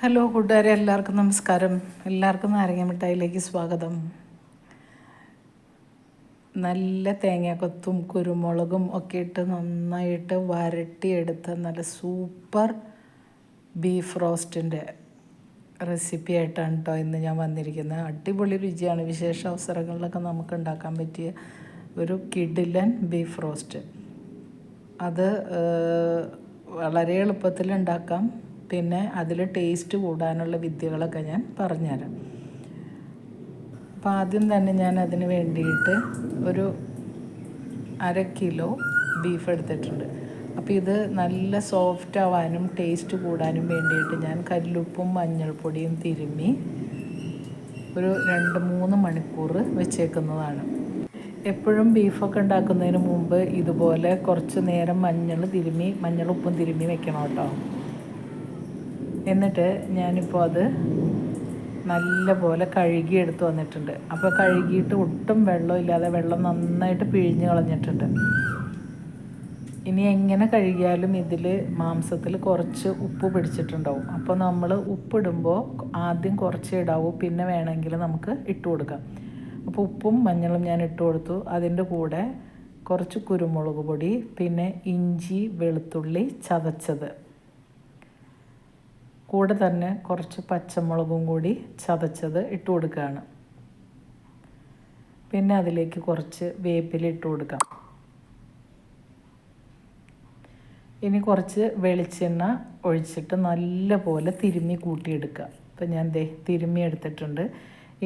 Hello കൂട്ടുകാരെ എല്ലാവർക്കും നമസ്കാരം. എല്ലാവർക്കും നാരങ്ങ മിഠായിലേക്ക് സ്വാഗതം. നല്ല തേങ്ങാക്കൊത്തും കുരുമുളകും ഒക്കെ ഇട്ട് നന്നായിട്ട് വരട്ടിയെടുത്ത നല്ല സൂപ്പർ ബീഫ് റോസ്റ്റിന്റെ റെസിപ്പി ആയിട്ടാണ് കേട്ടോ ഇന്ന് ഞാൻ വന്നിരിക്കുന്നത്. അടിപൊളി രുചിയാണ്. വിശേഷ അവസരങ്ങളിലൊക്കെ നമുക്ക് ഉണ്ടാക്കാൻ പറ്റിയ ഒരു കിഡിലൻ ബീഫ് റോസ്റ്റ്. അത് വളരെ എളുപ്പത്തിൽ ഉണ്ടാക്കാം. പിന്നെ അതിൽ ടേസ്റ്റ് കൂടാനുള്ള വിദ്യകളൊക്കെ ഞാൻ പറഞ്ഞുതരാം. അപ്പോൾ ആദ്യം തന്നെ ഞാൻ അതിന് വേണ്ടിയിട്ട് ഒരു അര കിലോ ബീഫ് എടുത്തിട്ടുണ്ട്. അപ്പോൾ ഇത് നല്ല സോഫ്റ്റ് ആവാനും ടേസ്റ്റ് കൂടാനും വേണ്ടിയിട്ട് ഞാൻ കല്ലുപ്പും മഞ്ഞൾപ്പൊടിയും തിരുമ്മി ഒരു രണ്ട് മൂന്ന് മണിക്കൂർ വെച്ചേക്കുന്നതാണ്. എപ്പോഴും ബീഫൊക്കെ ഉണ്ടാക്കുന്നതിന് മുമ്പ് ഇതുപോലെ കുറച്ച് നേരം മഞ്ഞൾ തിരുമ്മി മഞ്ഞളുപ്പും തിരുമ്മി വെക്കണം കേട്ടോ. എന്നിട്ട് ഞാനിപ്പോൾ അത് നല്ലപോലെ കഴുകി എടുത്തു വന്നിട്ടുണ്ട്. അപ്പോൾ കഴുകിയിട്ട് ഒട്ടും വെള്ളമില്ലാതെ വെള്ളം നന്നായിട്ട് പിഴിഞ്ഞ് കളഞ്ഞിട്ടുണ്ട്. ഇനി എങ്ങനെ കഴുകിയാലും ഇതിൽ മാംസത്തിൽ കുറച്ച് ഉപ്പ് പിടിച്ചിട്ടുണ്ടാവും. അപ്പോൾ നമ്മൾ ഉപ്പിടുമ്പോൾ ആദ്യം കുറച്ച് ഇടാവൂ പിന്നെ വേണമെങ്കിൽ നമുക്ക് ഇട്ട് കൊടുക്കാം. അപ്പോൾ ഉപ്പും മഞ്ഞളും ഞാൻ ഇട്ട് കൊടുത്തു. അതിന്റെ കൂടെ കുറച്ച് കുരുമുളക് പൊടി പിന്നെ ഇഞ്ചി വെളുത്തുള്ളി ചതച്ചത്. കൂടെ തന്നെ കുറച്ച് പച്ചമുളകും കൂടി ചതച്ചത് ഇട്ട് കൊടുക്കുകയാണ്. പിന്നെ അതിലേക്ക് കുറച്ച് വേപ്പില ഇട്ട് കൊടുക്കാം. ഇനി കുറച്ച് വെളിച്ചെണ്ണ ഒഴിച്ചിട്ട് നല്ലപോലെ തിരുമ്മി കൂട്ടിയെടുക്കുക. അപ്പം ഞാൻ ദേ തിരുമ്മി എടുത്തിട്ടുണ്ട്.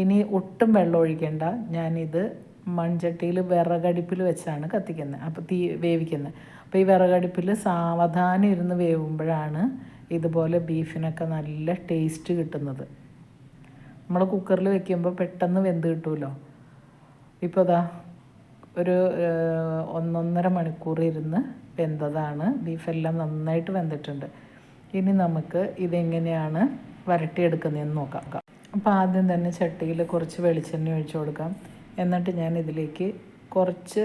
ഇനി ഒട്ടും വെള്ളം ഒഴിക്കേണ്ട. ഞാനിത് മൺചട്ടിയിൽ വിറകടുപ്പിൽ വെച്ചാണ് കത്തിക്കുന്നത്. അപ്പോൾ തീ വേവിക്കുന്നത്. അപ്പോൾ ഈ വിറകടുപ്പിൽ സാവധാനം ഇരുന്ന് വേവുമ്പോഴാണ് ഇതുപോലെ ബീഫിനൊക്കെ നല്ല ടേസ്റ്റ് കിട്ടുന്നത്. നമ്മൾ കുക്കറിൽ വെക്കുമ്പോൾ പെട്ടെന്ന് വെന്ത് കിട്ടുമല്ലോ ഇപ്പോൾ അതാ ഒരു ഒന്നൊന്നര മണിക്കൂർ ഇരുന്ന് വെന്തതാണ്. ബീഫെല്ലാം നന്നായിട്ട് വെന്തിട്ടുണ്ട്. ഇനി നമുക്ക് ഇതെങ്ങനെയാണ് വരട്ടിയെടുക്കുന്നതെന്ന് നോക്കാം. അപ്പോൾ ആദ്യം തന്നെ ചട്ടിയിൽ കുറച്ച് വെളിച്ചെണ്ണ ഒഴിച്ചു കൊടുക്കാം. എന്നിട്ട് ഞാൻ ഇതിലേക്ക് കുറച്ച്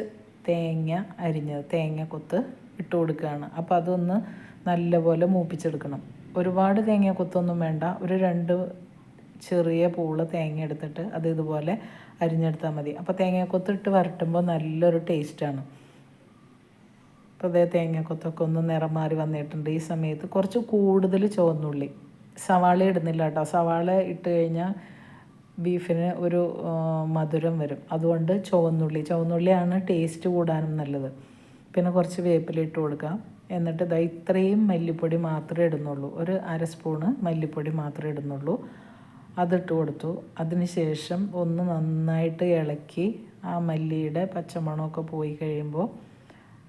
തേങ്ങ അരിഞ്ഞത് തേങ്ങ കൊത്ത് ഇട്ട് കൊടുക്കുകയാണ്. അപ്പോൾ അതൊന്ന് നല്ലപോലെ മൂപ്പിച്ചെടുക്കണം. ഒരുപാട് തേങ്ങ കൊത്തൊന്നും വേണ്ട. ഒരു രണ്ട് ചെറിയ പൂൾ തേങ്ങ എടുത്തിട്ട് അത് ഇതുപോലെ അരിഞ്ഞെടുത്താൽ മതി. അപ്പോൾ തേങ്ങാക്കൊത്തിട്ട് വരട്ടുമ്പോൾ നല്ലൊരു ടേസ്റ്റാണ് അപ്പോൾ അതേ തേങ്ങാക്കൊത്തൊക്കെ ഒന്ന് നിറം മാറി വന്നിട്ടുണ്ട്. ഈ സമയത്ത് കുറച്ച് കൂടുതൽ ചുവന്നുള്ളി. സവാള ഇടുന്നില്ല കേട്ടോ. സവാള ഇട്ട് കഴിഞ്ഞാൽ ബീഫിന് ഒരു മധുരം വരും. അതുകൊണ്ട് ചുവന്നുള്ളി. ചുവന്നുള്ളിയാണ് ടേസ്റ്റ് കൂടാനും നല്ലത്. പിന്നെ കുറച്ച് വേപ്പില ഇട്ട് കൊടുക്കാം. എന്നിട്ട് ഇതാ ഇത്രയും മല്ലിപ്പൊടി മാത്രമേ ഇടുന്നുള്ളൂ. ഒരു അര സ്പൂണ് മല്ലിപ്പൊടി മാത്രമേ ഇടുന്നുള്ളൂ. അതിട്ട് കൊടുത്തു. അതിന് ശേഷം ഒന്ന് നന്നായിട്ട് ഇളക്കി ആ മല്ലിയുടെ പച്ചമണമൊക്കെ പോയി കഴിയുമ്പോൾ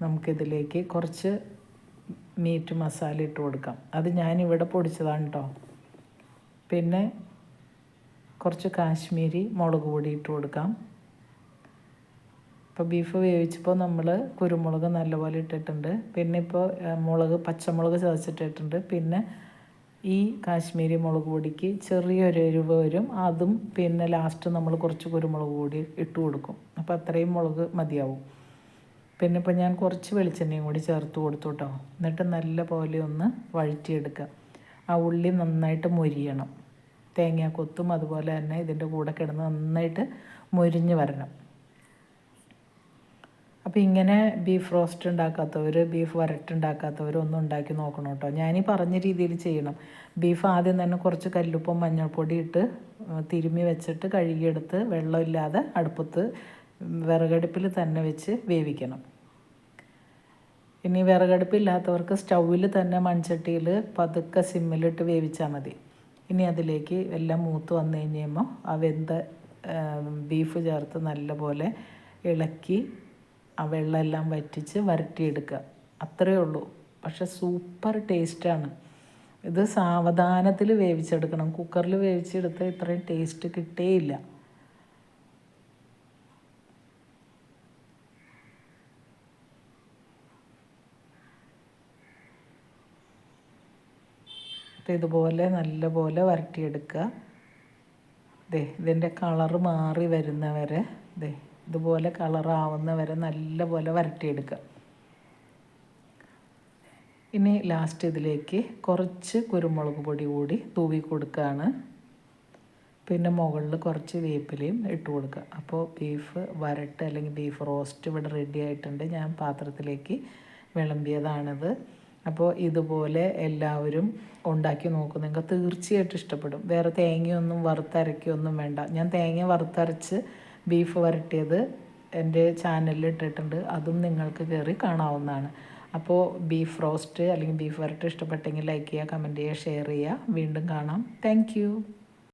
നമുക്കിതിലേക്ക് കുറച്ച് മീറ്റ് മസാല ഇട്ട് കൊടുക്കാം. അത് ഞാനിവിടെ പൊടിച്ചതാണ് കേട്ടോ പിന്നെ കുറച്ച് കാശ്മീരി മുളക് പൊടി ഇട്ട് കൊടുക്കാം. ഇപ്പോൾ ബീഫ് വേവിച്ചപ്പോൾ നമ്മൾ കുരുമുളക് നല്ലപോലെ ഇട്ടിട്ടുണ്ട്. പിന്നെ ഇപ്പോൾ മുളക് പച്ചമുളക് ചതച്ചിട്ടിട്ടുണ്ട്. പിന്നെ ഈ കാശ്മീരി മുളക് പൊടിക്ക് ചെറിയൊരു എരിവ് വരും. അതും പിന്നെ ലാസ്റ്റ് നമ്മൾ കുറച്ച് കുരുമുളക് പൊടി ഇട്ട് കൊടുക്കും. അപ്പോൾ അത്രയും മുളക് മതിയാവും. പിന്നെ ഇപ്പോൾ ഞാൻ കുറച്ച് വെളിച്ചെണ്ണയും കൂടി ചേർത്ത് കൊടുത്തു കേട്ടോ എന്നിട്ട് നല്ല പോലെ ഒന്ന് വഴറ്റിയെടുക്കുക ആ ഉള്ളി നന്നായിട്ട് മൊരിയണം. തേങ്ങാക്കൊത്തും അതുപോലെ തന്നെ ഇതിന്റെ കൂടെ കിടന്ന് നന്നായിട്ട് മൊരിഞ്ഞ് വരണം. അപ്പോൾ ഇങ്ങനെ ബീഫ് റോസ്റ്റ് ഉണ്ടാക്കാത്തവർ ബീഫ് വരട്ടുണ്ടാക്കാത്തവർ ഒന്നും ഉണ്ടാക്കി നോക്കണം കേട്ടോ ഞാനീ പറഞ്ഞ രീതിയിൽ ചെയ്യണം. ബീഫ് ആദ്യം തന്നെ കുറച്ച് കല്ലുപ്പും മഞ്ഞൾപ്പൊടി ഇട്ട് തിരുമ്മി വെച്ചിട്ട് കഴുകിയെടുത്ത് വെള്ളമില്ലാതെ അടുപ്പത്ത് വിറകടുപ്പിൽ തന്നെ വെച്ച് വേവിക്കണം. ഇനി വിറകടുപ്പില്ലാത്തവർക്ക് സ്റ്റൗവിൽ തന്നെ മൺചട്ടിയിൽ പതുക്കെ സിമ്മിലിട്ട് വേവിച്ചാൽ മതി. ഇനി അതിലേക്ക് എല്ലാം മൂത്ത് വന്നു കഴിഞ്ഞ് കഴിയുമ്പോൾ ആ വെന്ത ബീഫ് ചേർത്ത് നല്ലപോലെ ഇളക്കി ആ വെള്ളമെല്ലാം വറ്റിച്ച് വരട്ടിയെടുക്കുക. അത്രയേ ഉള്ളൂ. പക്ഷെ സൂപ്പർ ടേസ്റ്റാണ്. ഇത് സാവധാനത്തിൽ വേവിച്ചെടുക്കണം. കുക്കറിൽ വേവിച്ചെടുത്ത് ഇത്രയും ടേസ്റ്റ് കിട്ടേയില്ല. ഇതുപോലെ നല്ലപോലെ വരട്ടിയെടുക്കുക. ദേ ഇതിന്റെ കളറ് മാറി വരുന്നവരെ ദേ ഇതുപോലെ കളറാവുന്ന വരെ നല്ലപോലെ വരട്ടിയെടുക്കുക. ഇനി ലാസ്റ്റ് ഇതിലേക്ക് കുറച്ച് കുരുമുളക് പൊടി കൂടി തൂവി കൊടുക്കുകയാണ്. പിന്നെ മുകളിൽ കുറച്ച് വേപ്പിലയും ഇട്ട് കൊടുക്കുക. അപ്പോൾ ബീഫ് വരട്ട് അല്ലെങ്കിൽ ബീഫ് റോസ്റ്റ് ഇവിടെ റെഡി ആയിട്ടുണ്ട്. ഞാൻ പാത്രത്തിലേക്ക് വിളമ്പിയതാണിത്. അപ്പോൾ ഇതുപോലെ എല്ലാവരും ഉണ്ടാക്കി നോക്കും. നിങ്ങൾക്ക് തീർച്ചയായിട്ടും ഇഷ്ടപ്പെടും. വേറെ തേങ്ങയൊന്നും വറുത്തരയ്ക്കൊന്നും വേണ്ട. ഞാൻ തേങ്ങ വറുത്തരച്ച് ബീഫ് വരട്ടിയത് എന്റെ ചാനലിൽ ഇട്ടിട്ടുണ്ട്. അതും നിങ്ങൾക്ക് കയറി കാണാവുന്നതാണ്. അപ്പോൾ ബീഫ് റോസ്റ്റ് അല്ലെങ്കിൽ ബീഫ് വരട്ടി ഇഷ്ടപ്പെട്ടെങ്കിൽ ലൈക്ക് ചെയ്യുക കമന്റ് ചെയ്യുക ഷെയർ ചെയ്യുക. വീണ്ടും കാണാം. താങ്ക്